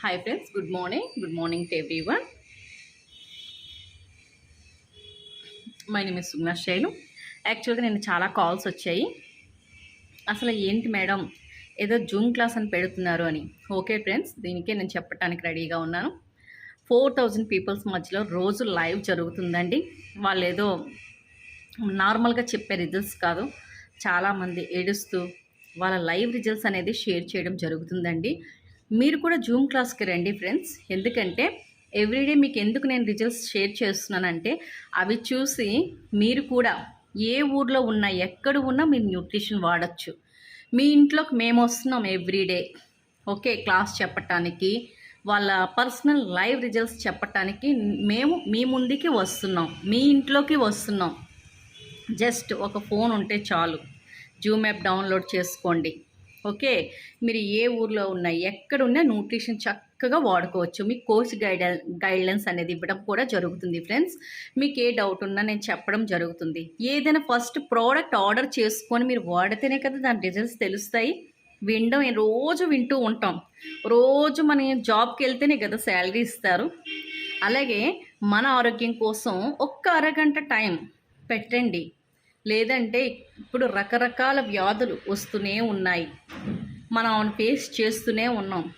Hi friends good morning good morning to everyone my name is Sugna Shailu యాక్చువల్గా నేను చాలా calls వచ్చాయి. అసలు ఏంటి మేడం ఏదో జూమ్ క్లాస్ అని పెడుతున్నారు అని. ఓకే ఫ్రెండ్స్ దీనికే నేను చెప్పడానికి రెడీగా ఉన్నాను. ఫోర్ థౌజండ్ పీపుల్స్ మధ్యలో రోజు లైవ్ జరుగుతుందండి. వాళ్ళు ఏదో నార్మల్గా చెప్పే రిజల్ట్స్ కాదు. చాలామంది ఏడుస్తూ వాళ్ళ లైవ్ రిజల్ట్స్ అనేది షేర్ చేయడం జరుగుతుందండి. మీరు కూడా జూమ్ క్లాస్కి రండి ఫ్రెండ్స్. ఎందుకంటే ఎవ్రీడే మీకు ఎందుకు నేను రిజల్ట్స్ షేర్ చేస్తున్నానంటే అవి చూసి మీరు కూడా ఏ ఊర్లో ఉన్నా ఎక్కడ ఉన్నా మీరు న్యూట్రిషన్ వాడచ్చు. మీ ఇంట్లోకి మేము వస్తున్నాం ఎవ్రీడే ఓకే క్లాస్ చెప్పటానికి వాళ్ళ పర్సనల్ లైవ్ రిజల్ట్స్ చెప్పటానికి మేము మీ ముందుకి వస్తున్నాం. మీ ఇంట్లోకి వస్తున్నాం. జస్ట్ ఒక ఫోన్ ఉంటే చాలు. జూమ్ యాప్ డౌన్లోడ్ చేసుకోండి. ఓకే. మీరు ఏ ఊర్లో ఉన్నా ఎక్కడున్నా న్యూట్రిషన్ చక్కగా వాడుకోవచ్చు. మీకు కోర్స్ గైడ్ గైడ్లైన్స్ అనేది ఇవ్వడం కూడా జరుగుతుంది ఫ్రెండ్స్. మీకు ఏ డౌట్ ఉన్నా నేను చెప్పడం జరుగుతుంది. ఏదైనా ఫస్ట్ ప్రోడక్ట్ ఆర్డర్ చేసుకొని మీరు వాడితేనే కదా దాని రిజల్ట్స్ తెలుస్తాయి. వినడం రోజు వింటూ ఉంటాం. రోజు మన జాబ్కి వెళ్తేనే కదా శాలరీ ఇస్తారు. అలాగే మన ఆరోగ్యం కోసం ఒక్క అరగంట టైం పెట్టండి. లేదంటే ఇప్పుడు రకరకాల వ్యాధులు వస్తూనే ఉన్నాయి. మనం ఫేస్ చేస్తూనే ఉన్నాం.